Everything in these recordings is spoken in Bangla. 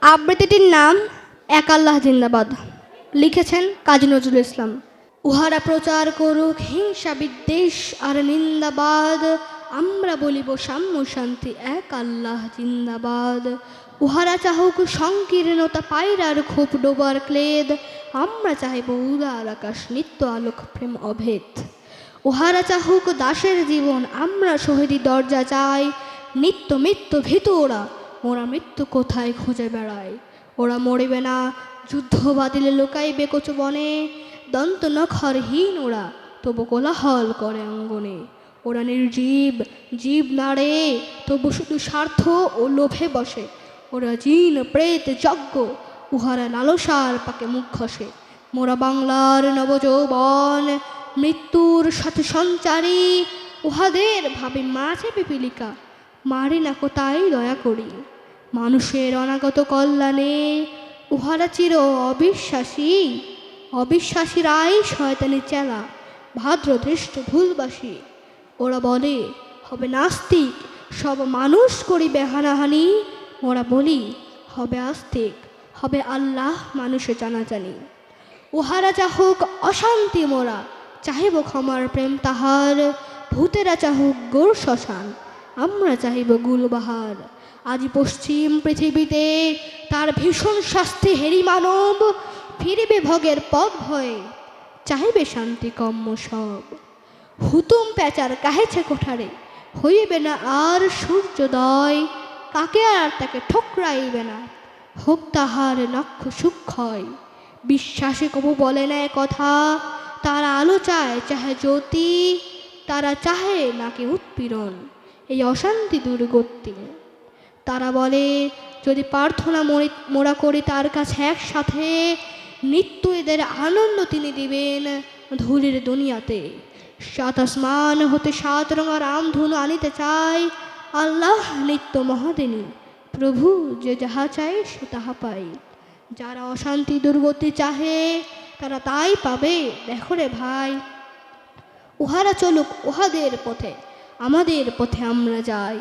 আবৃত্তিটির নাম এক আল্লাহ জিন্দাবাদ। লিখেছেন কাজী নজরুল ইসলাম। উহারা প্রচার করুক, হিংসা, বিদ্বেষ আর নিন্দাবাদ। আমরা বলিব সাম্য শান্তি, এক আল্লাহ জিন্দাবাদ। উহারা চাহুক সংকীর্ণতা, পায়রার খোপ, ডোবার ক্লেদ। আমরা চাহিব উদার আকাশ, নিত্য আলোক, প্রেম, অভেদ। উহারা চাহুক দাসের জীবন, আমরা শহীদি দরজা চাই। নিত্য মৃত্যু ভীত ওরা ওরা মৃত্যু কোথায় খুঁজে বেড়ায়? ওরা মরিবে না? যুদ্ধ বাদিলে লুকাইবে কচু বনে। দন্ত নখরহীন ওরা, তবু কোলাহল করে অঙ্গনে। ওরা নির্জীব, জীব নাড়ে, তবু শুধু স্বার্থ ও লোভে বসে। ওরা জিন, প্রেত, যজ্ঞ, উহারা লালসার পাকে মুখ ঘষে। মোরা বাংলার নবযৌবন, মৃত্যুর সাথে সঞ্চারী, উহাদের ভাবে মাঝে পিপিলিকা। মারি না কোথায় দয়া করি। মানুষের অনাগত কল্যাণে উহারা চির অবিশ্বাসী। অবিশ্বাসীরাই শয়তানি চেলা, ভাদ্রদৃষ্ট ভুলবাসী ওরা বলে, হবে নাস্তিক, সব মানুষ করিবে হানাহানি ওরা বলি, হবে আস্তিক, হবে আল্লাহ মানুষে জানাজানি। উহারা চাহুক অশান্তি মোরা, চাহিব ক্ষমার প্রেম তাহার। ভূতেরা চাহুক গোর শ্মশান আমরা চাহিব গুলবাহার। আজ পশ্চিম পৃথিবীতে তার ভীষণ শাস্তি হেরি মানব। ফিরিবে ভোগের পথ ভয়ে, চাহিবে শান্তি কম্ম সব। হুতুম প্যাচার কাহেছে কোঠারে, হইবে না আর সূর্যোদয়। কাকে আর তাকে ঠোকরাইবে না, হোক তাহার নক্ষ সুক্ষয়। বিশ্বাসে কবু বলে না কথা, তারা আলো চায় চাহে জ্যোতি, তারা চাহে নাকি উৎপীড়ন। এই অশান্তি দুর্গতি। তারা বলে, যদি প্রার্থনা মরি- মোরা করি তার কাছে একসাথে, নিত্য এদের আনন্দ তিনি দিবেন ধুলির দুনিয়াতে। সাত আসমান হতে সাত রঙা রামধনু আনিতে চায় আল্লাহ নিত্য মহাদিনী, প্রভু যে যাহা চাই সে তাহা পাই। যারা অশান্তি দুর্গতি চাহে, তারা তাই পাবে, দেখো রে ভাই। উহারা চলুক উহাদের পথে। আমাদের পথে আমরা যাই।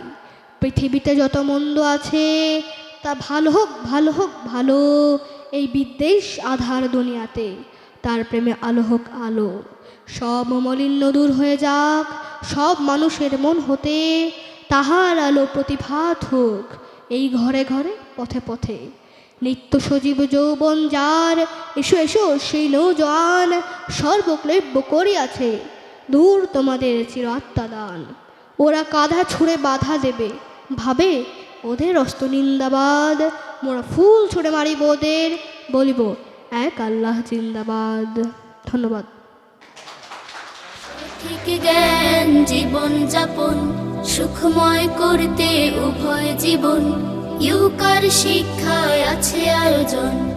পৃথিবীতে যত মন্দ আছে, তা ভালো হোক ভালো হোক, ভালো। এই বিদ্বেষ আধার দুনিয়াতে, তার প্রেমে আলো হোক আলো। সব মলিন্য দূর হয়ে যাক, সব মানুষের মন হতে, তাহার আলো প্রতিভাত হোক এই ঘরে ঘরে, পথে পথে। নিত্য সজীব যৌবন যার, এসো এসো, সেই নৌজান সর্বক্লব্য করিয়াছে। দূর তোমাদের চির আত্মাদান। ওরা কাঁধা ছুঁড়ে বাধা দেবে। ভাবে, ওদের অস্ত নিন্দাবাদ মোরা ফুল ছুঁড়ে মারিব ওদের। বলিব, এক আল্লাহ জিন্দাবাদ। ধন্যবাদ। ঠিক জ্ঞান জীবন যাপন, সুখময় করতে উভয় জীবন। ইউকার শিক্ষায় আছে আয়োজন।